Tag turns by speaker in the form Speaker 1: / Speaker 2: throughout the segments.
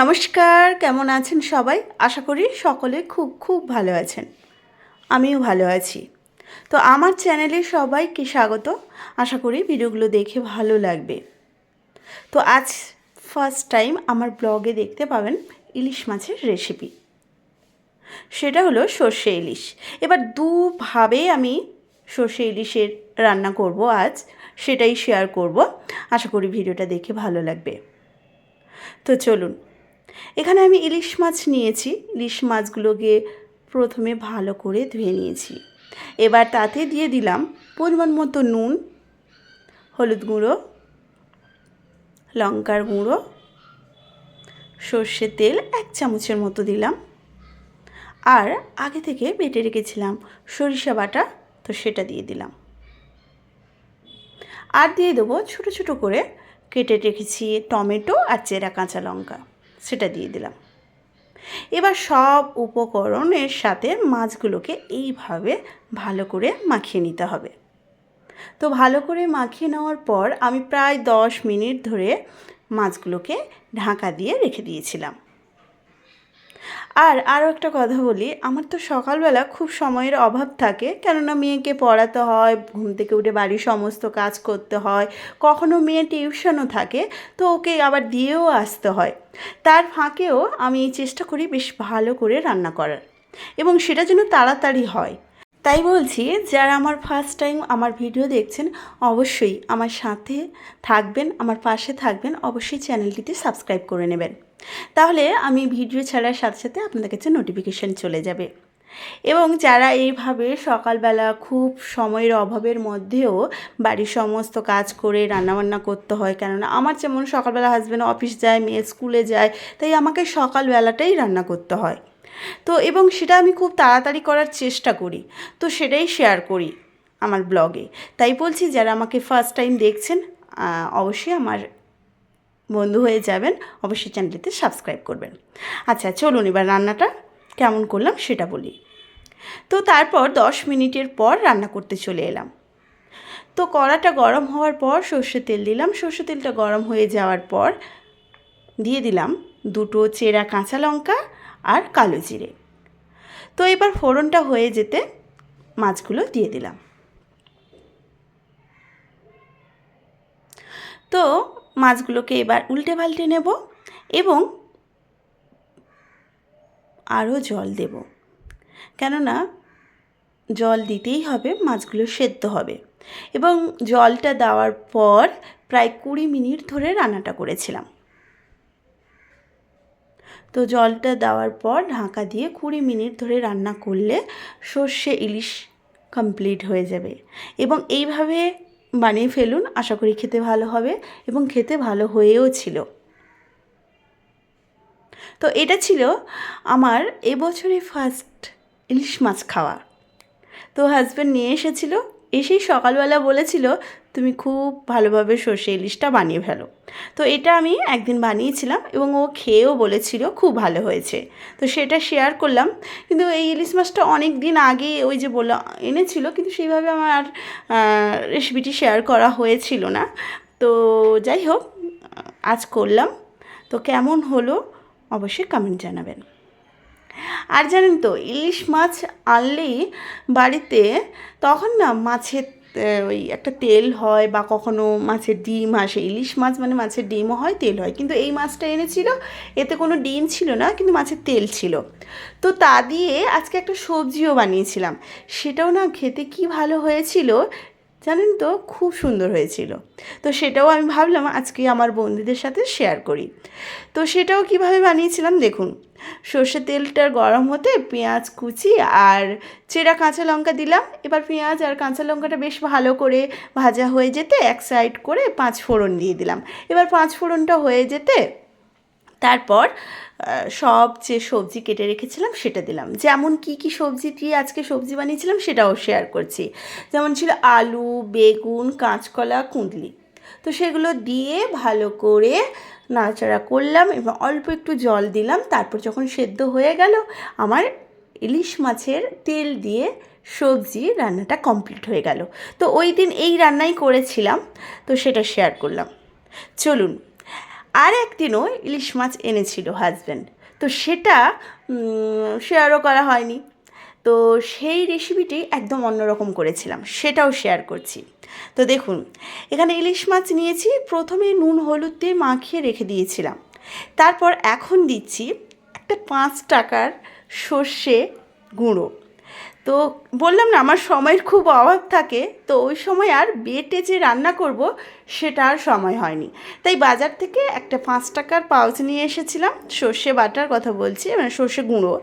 Speaker 1: নমস্কার, কেমন আছেন সবাই? আশা করি সকলে খুব খুব ভালো আছেন। আমিও ভালো আছি। তো আমার চ্যানেলে সবাইকে স্বাগত। আশা করি ভিডিওগুলো দেখে ভালো লাগবে। তো আজ ফার্স্ট টাইম আমার ব্লগে দেখতে পাবেন ইলিশ মাছের রেসিপি সেটা হলো সর্ষে ইলিশ। এবার দুভাবে আমি সর্ষে ইলিশের রান্না করব আজ, সেটাই শেয়ার করব। আশা করি ভিডিওটা দেখে ভালো লাগবে। তো চলুন এখানে আমি ইলিশ মাছ নিয়েছি। ইলিশ মাছগুলোকে প্রথমে ভালো করে ধুয়ে নিয়েছি। এবার তাতে দিয়ে দিলাম পরিমাণ মতো নুন, হলুদ গুঁড়ো, লঙ্কার গুঁড়ো, সর্ষের তেল এক চামচের মতো দিলাম। আর আগে থেকে বেটে রেখেছিলাম সরিষা বাটা, তো সেটা দিয়ে দিলাম। আর দিয়ে দেবো ছোটো ছোটো করে কেটে রেখেছি টমেটো আর চেরা কাঁচা লঙ্কা। সেটা দিয়ে দিলাম। এবার সব উপকরণের সাথে মাছগুলোকে এইভাবে ভালো করে মাখিয়ে নিতে হবে। তো ভালো করে মাখিয়ে নেওয়ার পর আমি প্রায় দশ মিনিট ধরে মাছগুলোকে ঢাকা দিয়ে রেখে দিয়েছিলাম। আর আরও একটা কথা বলি, আমার তো সকালবেলা খুব সময়ের অভাব থাকে, কেননা মেয়েকে পড়াতে হয়, ঘুম থেকে উঠে বাড়ির সমস্ত কাজ করতে হয়, কখনো মেয়ে টিউশনও থাকে, তো ওকে আবার দিয়েও আসতে হয়। তার ফাঁকেও আমি চেষ্টা করি বেশ ভালো করে রান্না করার, এবং সেটা যেন তাড়াতাড়ি হয়। তাই বলছি, যারা আমার ফার্স্ট টাইম আমার ভিডিও দেখছেন, অবশ্যই আমার সাথে থাকবেন, আমার পাশে থাকবেন, অবশ্যই চ্যানেলটিতে সাবস্ক্রাইব করে নেবেন। তাহলে আমি ভিডিও ছাড়ার সাথে সাথে আপনাদের কাছে নোটিফিকেশান চলে যাবে। এবং যারা এইভাবে সকালবেলা খুব সময়ের অভাবের মধ্যেও বাড়ির সমস্ত কাজ করে রান্নাবান্না করতে হয়, কেননা আমার যেমন সকালবেলা হাজব্যান্ড অফিস যায়, মেয়ে স্কুলে যায়, তাই আমাকে সকালবেলাটাই রান্না করতে হয়। তো এবং সেটা আমি খুব তাড়াতাড়ি করার চেষ্টা করি, তো সেটাই শেয়ার করি আমার ব্লগে তাই বলছি, যারা আমাকে ফার্স্ট টাইম দেখছেন অবশ্যই আমার বন্ধু হয়ে যাবেন, অবশ্যই চ্যানেলটিতে সাবস্ক্রাইব করবেন। আচ্ছা চলুন এবার রান্নাটা কেমন করলাম সেটা বলি। তো তারপর দশ মিনিটের পর রান্না করতে চলে এলাম। তো কড়াটা গরম হওয়ার পর সর্ষে তেল দিলাম। সর্ষে তেলটা গরম হয়ে যাওয়ার পর দিয়ে দিলাম দুটো চেরা কাঁচা লঙ্কা আর কালো জিরে। তো এবার ফোড়নটা হয়ে যেতে মাছগুলো দিয়ে দিলাম। তো মাছগুলোকে এবার উল্টে পাল্টে নেব এবং আরও জল দেব। কেননা জল দিতেই হবে, মাছগুলো সেদ্ধ হবে। এবং জলটা দেওয়ার পর প্রায় কুড়ি মিনিট ধরে রান্নাটা করেছিলাম। তো জলটা দেওয়ার পর ঢাকা দিয়ে কুড়ি মিনিট ধরে রান্না করলে সর্ষে ইলিশ কমপ্লিট হয়ে যাবে। এবং এইভাবে বানিয়ে ফেলুন, আশা করি খেতে ভালো হবে এবং খেতে ভালো হয়েও ছিল। তো এটা ছিল আমার এবছরে ফার্স্ট ইলিশ মাছ খাওয়া। তো হাজব্যান্ড নিয়ে এসেছিল, এসেই সকালবেলা বলেছিল তুমি খুব ভালোভাবে সর্ষে ইলিশটা বানিয়ে ফেলো। তো এটা আমি একদিন বানিয়েছিলাম এবং ও খেয়েও বলেছিল খুব ভালো হয়েছে। তো সেটা শেয়ার করলাম। কিন্তু এই ইলিশ মাছটা অনেক দিন আগে ওই যে বললাম এনেছিল, কিন্তু সেইভাবে আমার রেসিপিটি শেয়ার করা হয়েছিল না। তো যাই হোক, আজ করলাম। তো কেমন হলো অবশ্যই কমেন্ট জানাবেন। আর জানেন তো, ইলিশ মাছ আনলেই বাড়িতে তখন না মাছের ওই একটা তেল হয় বা কখনো মাছের ডিম আসে ইলিশ মাছ মানে মাছের ডিমও হয়, তেল হয়। কিন্তু এই মাছটা এনেছিল, এতে কোনো ডিম ছিল না, কিন্তু মাছের তেল ছিল। তো তা দিয়ে আজকে একটা সবজিও বানিয়েছিলাম। সেটাও না খেতে কি ভালো হয়েছিল জানেন তো, খুব সুন্দর হয়েছিল। তো সেটাও আমি ভাবলাম আজকে আমার বন্ধুদের সাথে শেয়ার করি। তো সেটাও কীভাবে বানিয়েছিলাম দেখুন, সর্ষের তেলটা গরম হতে পেঁয়াজ কুচি আর চেরা কাঁচা লঙ্কা দিলাম। এবার পেঁয়াজ আর কাঁচা লঙ্কাটা বেশ ভালো করে ভাজা হয়ে যেতে এক সাইড করে পাঁচ ফোড়ন দিয়ে দিলাম। এবার পাঁচ ফোড়নটা হয়ে যেতে তারপর সব যে সবজি কেটে রেখেছিলাম সেটা দিলাম। যেমন কি কি সবজি দিয়ে আজকে সবজি বানিয়েছিলাম সেটাও শেয়ার করছি। যেমন ছিল আলু, বেগুন, কাঁচকলা, কুঁদলি। তো সেগুলো দিয়ে ভালো করে নাড়াচাড়া করলাম এবং অল্প একটু জল দিলাম। তারপর যখন সেদ্ধ হয়ে গেল, আমার ইলিশ মাছের তেল দিয়ে সবজি রান্নাটা কমপ্লিট হয়ে গেল। তো ওই দিন এই রান্নাই করেছিলাম, তো সেটা শেয়ার করলাম। চলুন আর একদিনও ইলিশ মাছ এনেছিল হাজব্যান্ড তো সেটা শেয়ারও করা হয়নি। তো সেই রেসিপিটি একদম অন্যরকম করেছিলাম, সেটাও শেয়ার করছি। তো দেখুন, এখানে ইলিশ মাছ নিয়েছি, প্রথমে নুন, হলুদ দিয়ে মাখিয়ে রেখে দিয়েছিলাম। তারপর এখন দিচ্ছি একটা পাঁচ টাকার সর্ষে গুঁড়ো। তো বললাম না, আমার সময়ের খুব অভাব থাকে, তো ওই সময় আর বেটে যে রান্না করব সেটা আর সময় হয়নি। তাই বাজার থেকে একটা পাঁচ টাকার পাউচ নিয়ে এসেছিলাম, সর্ষে বাটার কথা বলছি মানে সর্ষে গুঁড়ো।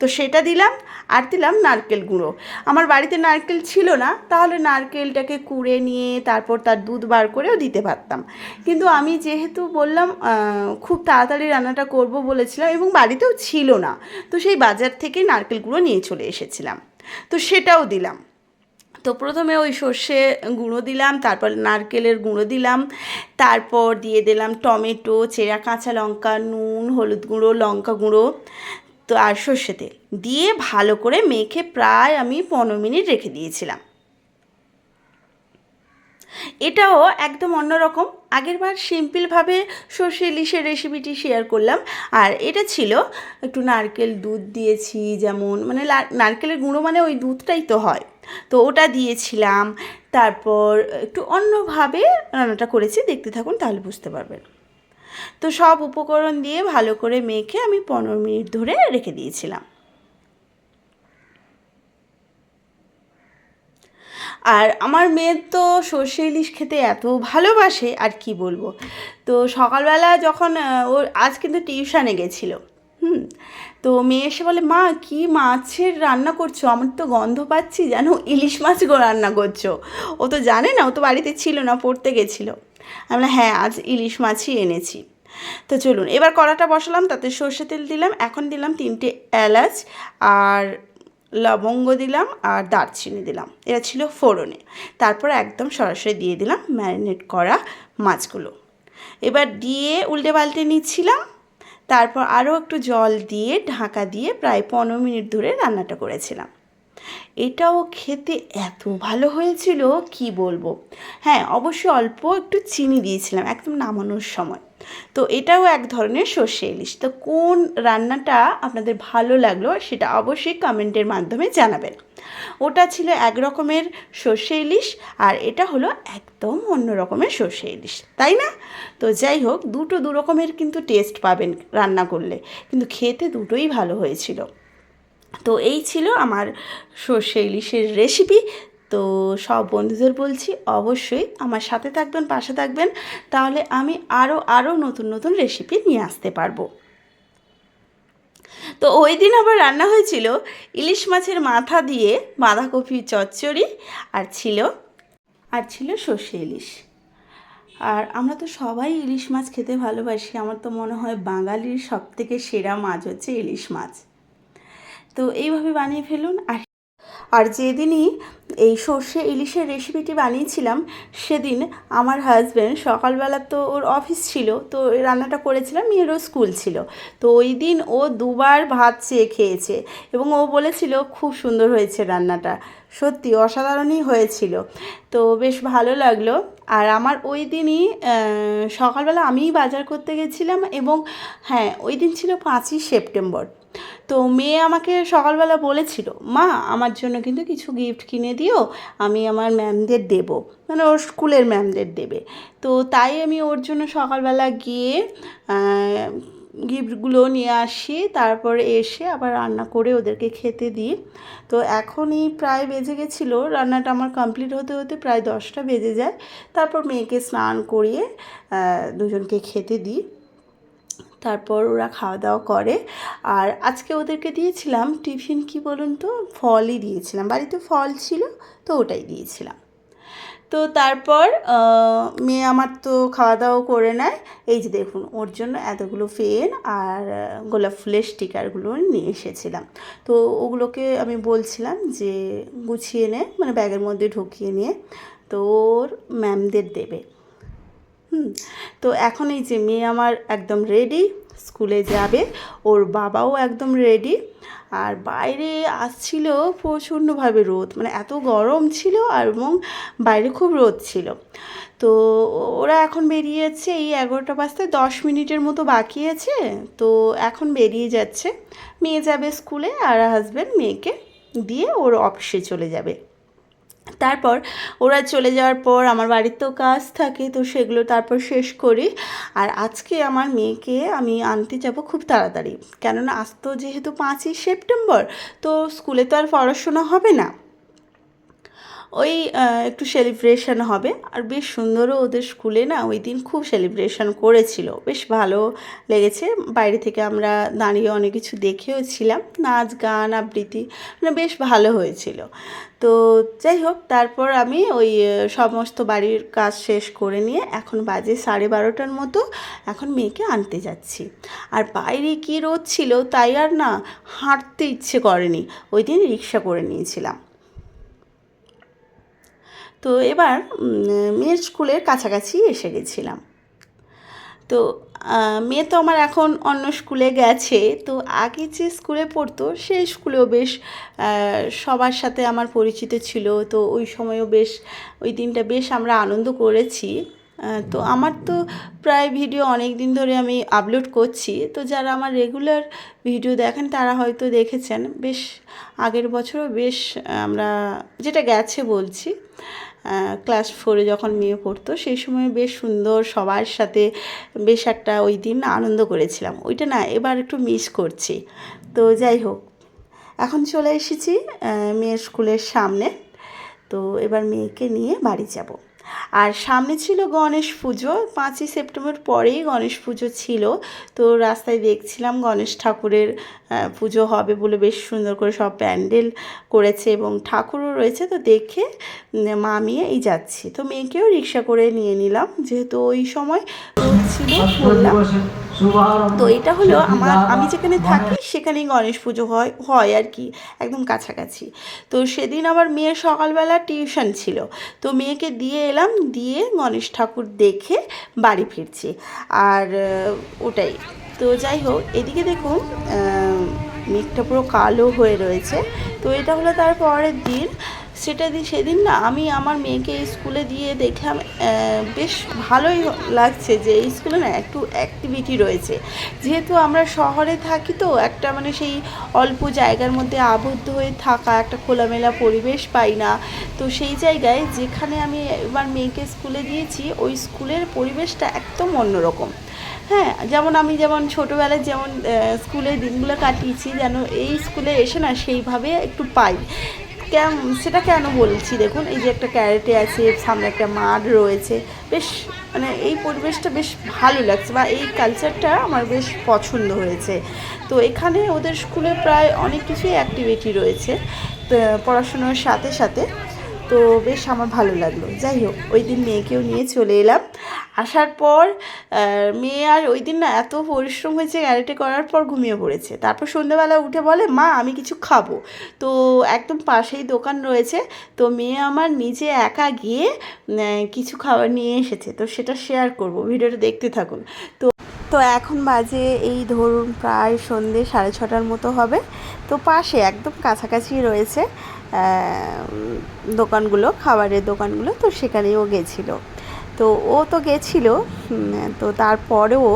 Speaker 1: তো সেটা দিলাম আর দিলাম নারকেল গুঁড়ো। আমার বাড়িতে নারকেল ছিল না, তাহলে নারকেলটাকে কুড়ে নিয়ে তারপর তার দুধ বার করেও দিতে পারতাম। কিন্তু আমি যেহেতু বললাম খুব তাড়াতাড়ি রান্নাটা করব বলেছিলাম এবং বাড়িতেও ছিল না, তো সেই বাজার থেকে নারকেল গুঁড়ো নিয়ে চলে এসেছিলাম। তো সেটাও দিলাম। তো প্রথমে ওই সর্ষে গুঁড়ো দিলাম, তারপর নারকেলের গুঁড়ো দিলাম, তারপর দিয়ে দিলাম টমেটো, চেরা কাঁচা লঙ্কা, নুন, হলুদ গুঁড়ো, লঙ্কা গুঁড়ো, তো আর সর্ষে তেল। দিয়ে ভালো করে মেখে প্রায় আমি পনেরো মিনিট রেখে দিয়েছিলাম। এটাও একদম অন্যরকম আগেরবার সিম্পলভাবে সর্ষে ইলিশের রেসিপিটি শেয়ার করলাম। আর এটা ছিল একটু নারকেল দুধ দিয়েছি যেমন মানে নারকেলের গুঁড়ো মানে ওই দুধটাই তো হয়। তো ওটা দিয়েছিলাম। তারপর একটু অন্যভাবে রান্নাটা করেছি। দেখতে থাকুন, তাহলে বুঝতে পারবেন। তো সব উপকরণ দিয়ে ভালো করে মেখে আমি পনেরো মিনিট ধরে রেখে দিয়েছিলাম। আর আমার মেয়ের তো সর্ষে ইলিশ খেতে এত ভালোবাসে, আর কি বলব? তো সকালবেলা যখন ওর আজ কিন্তু টিউশানে গেছিল, হুম? তো মেয়ে এসে বলে, মা, কি মাছের রান্না করছ? আমার তো গন্ধ পাচ্ছি যেন ইলিশ মাছ গো রান্না করছ। ও তো জানে না, ও তো বাড়িতে ছিল না, পড়তে গেছিল। আমি বললাম হ্যাঁ আজ ইলিশ মাছই এনেছি। তো চলুন, এবার কড়াটা বসালাম, তাতে সর্ষে তেল দিলাম, এখন দিলাম তিনটে এলাচ আর লবঙ্গ দিলাম আর দারচিনি দিলাম। এটা ছিল ফোড়নে। তারপর একদম সরাসরি দিয়ে দিলাম ম্যারিনেট করা মাছগুলো। এবার দিয়ে উল্টে পাল্টে নিচ্ছিলাম। তারপর আরও একটু জল দিয়ে ঢাকা দিয়ে প্রায় পনেরো মিনিট ধরে রান্নাটা করেছিলাম। এটাও খেতে এত ভালো হয়েছিল, কি বলব? হ্যাঁ অবশ্যই অল্প একটু চিনি দিয়েছিলাম, একদম নামানোর সময়। তো এটাও এক ধরনের সর্ষে ইলিশ। তো কোন রান্নাটা আপনাদের ভালো লাগল সেটা অবশ্যই কমেন্টের মাধ্যমে জানাবেন। ওটা ছিল এক রকমের সর্ষে ইলিশ আর এটা হলো একদম অন্য রকমের সর্ষে ইলিশ, তাই না? তো যাই হোক, দুটো দু রকমের কিন্তু টেস্ট পাবেন রান্না করলে, কিন্তু খেতে দুটোই ভালো হয়েছিল। তো এই ছিল আমার সর্ষে ইলিশের রেসিপি তো সব বন্ধুদের বলছি অবশ্যই আমার সাথে থাকবেন, পাশে থাকবেন। তাহলে আমি আরও আরও নতুন নতুন রেসিপি নিয়ে আসতে পারব। তো ওই দিন আবার রান্না হয়েছিল ইলিশ মাছের মাথা দিয়ে বাঁধাকপি চচ্চড়ি আর ছিল আর ছিল সর্ষে ইলিশ। আর আমরা তো সবাই ইলিশ মাছ খেতে ভালোবাসি, আমার তো মনে হয় বাঙালির সব থেকে সেরা মাছ হচ্ছে ইলিশ মাছ। তো এইভাবে বানিয়ে ফেলুন আর আর যেদিনই এই সর্ষে ইলিশের রেসিপিটি বানিয়েছিলাম, সেদিন আমার হাজব্যান্ড সকালবেলা তো ওর অফিস ছিল, তো রান্নাটা করেছিলাম, মেয়েরও স্কুল ছিল। তো ওই দিন ও দুবার ভাত চেয়ে খেয়েছে এবং ও বলেছিল, খুব সুন্দর হয়েছে রান্নাটা। সত্যি অসাধারণই হয়েছিল। তো বেশ ভালো লাগল। আর আমার ওই দিনই সকালবেলা আমিই বাজার করতে গেছিলাম এবং হ্যাঁ ওই দিন ছিল পাঁচই সেপ্টেম্বর। তো মেয়ে আমাকে সকালবেলা বলেছিল, মা, আমার জন্য কিন্তু কিছু গিফট কিনে দিও, আমি আমার ম্যামদের দেব। মানে ওর স্কুলের ম্যামদের দেবে। তো তাই আমি ওর জন্য সকালবেলা গিয়ে গিফটগুলো নিয়ে আসি, তারপরে এসে আবার রান্না করে ওদেরকে খেতে দিই। তো এখনই প্রায় বেজে গেছিল, রান্নাটা আমার কমপ্লিট হতে হতে প্রায় দশটা বেজে যায়। তারপর মেয়েকে স্নান করিয়ে দুজনকে খেতে দিই। তারপর ওরা খাওয়া দাওয়া করে। আর আজকে ওদেরকে দিয়েছিলাম টিফিন কি বলুন তো? ফলই দিয়েছিলাম। বাড়িতে ফল ছিল, তো ওটাই দিয়েছিলাম। তো তারপর মেয়ে আমার তো খাওয়া দাওয়া করে নেয়। এই যে দেখুন, ওর জন্য এতগুলো ফেন আর গোলাপ ফুলের স্টিকারগুলো নিয়ে এসেছিলাম। তো ওগুলোকে আমি বলছিলাম যে গুছিয়ে নে মানে ব্যাগের মধ্যে ঢুকিয়ে নিয়ে। তো ওর ম্যামদের দেবে। হুম, তো এখন এই যে মেয়ে আমার একদম রেডি স্কুলে যাবে, ওর বাবাও একদম রেডি আর বাইরে আসছিল প্রচণ্ডভাবে রোদ মানে এত গরম ছিল আর এবং বাইরে খুব রোদ ছিল। তো ওরা এখন বেরিয়েছে এই এগারোটা বাজতে, দশ মিনিটের মতো বাকি আছে, তো এখন বেরিয়ে যাচ্ছে। মেয়ে যাবে স্কুলে আর হাজব্যান্ড মেয়েকে দিয়ে ওর অফিসে চলে যাবে। তারপর ওরা চলে যাওয়ার পর আমার বাড়ির তো কাজ থাকে, তো সেগুলো তারপর শেষ করি। আর আজকে আমার মেয়েকে আমি আনতে যাব খুব তাড়াতাড়ি। কেননা আজ তো যেহেতু পাঁচই সেপ্টেম্বর, তো স্কুলে তো আর পড়াশোনা হবে না। ওই একটু সেলিব্রেশন হবে। আর বেশ সুন্দরও ওদের স্কুলে না ওই দিন খুব সেলিব্রেশন করেছিল। বেশ ভালো লেগেছে। বাইরে থেকে আমরা দাঁড়িয়ে অনেক কিছু দেখেও ছিলাম। নাচ, গান, আবৃত্তি মানে বেশ ভালো হয়েছিল। তো যাই হোক, তারপর আমি ওই সমস্ত বাড়ির কাজ শেষ করে নিয়ে এখন বাজে সাড়ে বারোটার মতো এখন মেয়েকে আনতে যাচ্ছি। আর বাইরে কী রোদ ছিল তাই আর না হাঁটতে ইচ্ছে করেনি। ওই দিন রিক্সা করে নিয়েছিলাম। তো এবার মেয়ের স্কুলের কাছাকাছি এসে গেছিলাম। তো মেয়ে তো আমার এখন অন্য স্কুলে গেছে, তো আগে যে স্কুলে পড়তো, সেই স্কুলেও বেশ সবার সাথে আমার পরিচিত ছিল। তো ওই সময়ও বেশ, ওই দিনটা বেশ আমরা আনন্দ করেছি। তো আমার তো প্রায় ভিডিও অনেক দিন ধরে আমি আপলোড করছি। তো যারা আমার রেগুলার ভিডিও দেখেন, তারা হয়তো দেখেছেন। বেশ আগের বছরও বেশ আমরা যেটা গেছে বলছি ক্লাস ফোরে যখন মেয়ে পড়তো, সেই সময় বেশ সুন্দর সবার সাথে বেশ একটা ওই দিন আনন্দ করেছিলাম। ওইটা না, এবার একটু মিস করছি। তো যাই হোক, এখন চলে এসেছি মেয়ের স্কুলের সামনে। তো এবার মেয়েকে নিয়ে বাড়ি যাব। আর সামনে ছিল গণেশ পুজো পাঁচই সেপ্টেম্বর পরেই গণেশ পুজো ছিল। তো রাস্তায় দেখছিলাম গণেশ ঠাকুরের পুজো হবে বলে বেশ সুন্দর করে সব প্যান্ডেল করেছে এবং ঠাকুরও রয়েছে। তো দেখে উম, মা মেয়ে এই যাচ্ছি। তো মেয়েকেও রিক্সা করে নিয়ে নিলাম যেহেতু ওই সময় ছিল বললাম। তো এটা হলো আমার আমি যেখানে থাকি সেখানেই গণেশ পুজো হয় হয় আর কি একদম কাছাকাছি। তো সেদিন আমার মেয়ের সকালবেলা টিউশন ছিল তো মেয়েকে দিয়ে এলাম দিয়ে গণেশ ঠাকুর দেখে বাড়ি ফিরছি আর ওটাই। তো যাই হোক এদিকে দেখুন মেঘটা পুরো কালো হয়ে রয়েছে তো এটা হলো তার পরের দিন সেটা দিয়ে সেদিন না আমি আমার মেয়েকে স্কুলে দিয়ে দেখলাম বেশ ভালোই লাগছে যে এই স্কুলে না একটু অ্যাক্টিভিটি রয়েছে। যেহেতু আমরা শহরে থাকি তো একটা মানে সেই অল্প জায়গার মধ্যে আবদ্ধ হয়ে থাকা, একটা খোলামেলা পরিবেশ পাই না। তো সেই জায়গায় যেখানে আমি এবার মেয়েকে স্কুলে দিয়েছি, ওই স্কুলের পরিবেশটা একদম অন্যরকম। হ্যাঁ যেমন আমি যেমন ছোটোবেলায় যেমন স্কুলে দিনগুলো কাটিয়েছি, যেন এই স্কুলে এসে না সেইভাবে একটু পাই। সেটা কেন বলছি? দেখুন, এই যে একটা ক্যারেটে আছে, সামনে একটা মাঠ রয়েছে। বেশ মানে এই পরিবেশটা বেশ ভালো লাগছে বা এই কালচারটা আমার বেশ পছন্দ হয়েছে। তো এখানে ওদের স্কুলে প্রায় অনেক কিছুই অ্যাক্টিভিটি রয়েছে পড়াশুনোর সাথে সাথে। তো বেশ আমার ভালো লাগল। যাই হোক, ওই দিন মেয়েকেও নিয়ে চলে এলাম। আসার পর মেয়ে আর ওই দিন না এত পরিশ্রম হয়েছে, ক্যারেটে করার পর ঘুমিয়ে পড়েছে। তারপর সন্ধ্যেবেলা উঠে বলে, মা, আমি কিছু খাব। তো একদম পাশেই দোকান রয়েছে। তো মেয়ে আমার নিজে একা গিয়ে কিছু খাবার নিয়ে এসেছে। তো সেটা শেয়ার করব, ভিডিওটা দেখতে থাকুন। তো তো এখন বাজে এই ধরুন প্রায় সন্ধে সাড়ে ছটার মতো হবে। তো পাশে একদম কাছাকাছি রয়েছে দোকানগুলো, খাবারের দোকানগুলো। তো সেখানেও গেছিল। তো ও তো গেছিল তো তারপরেও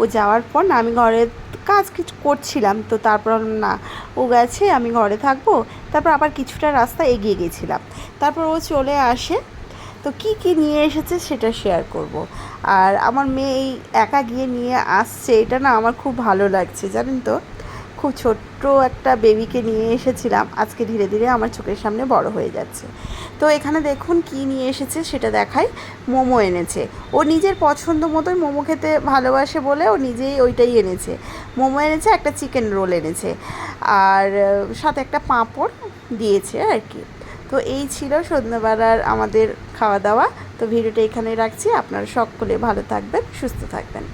Speaker 1: ও যাওয়ার পর না আমি ঘরে কাজ কিছু করছিলাম, তো তারপর না, ও গেছে, আমি ঘরে থাকব। তারপর আবার কিছুটা রাস্তা এগিয়ে গেছিলাম। তারপর ও চলে আসে, তো কি কি নিয়ে এসেছে সেটা শেয়ার করব। আর আমার মেয়ে এই একা গিয়ে নিয়ে আসছে, এটা না আমার খুব ভালো লাগছে, জানেন তো? খুব ছোট্ট একটা বেবিকে নিয়ে এসেছিলাম। আজকে ধীরে ধীরে আমার চোখের সামনে বড় হয়ে যাচ্ছে। তো এখানে দেখুন কি নিয়ে এসেছে, সেটা দেখাই। মোমো এনেছে। ও নিজের পছন্দ মতোই মোমো খেতে ভালোবাসে বলে ও নিজেই ওইটাই এনেছে। মোমো এনেছে, একটা চিকেন রোল এনেছে। আর সাথে একটা পাঁপড় দিয়েছে আর কি। তো এই ছিল সন্ধ্যাবেলার আমাদের খাওয়া দাওয়া তো ভিডিওটা এখানে রাখছি। আপনারা সকলে ভালো থাকবেন, সুস্থ থাকবেন।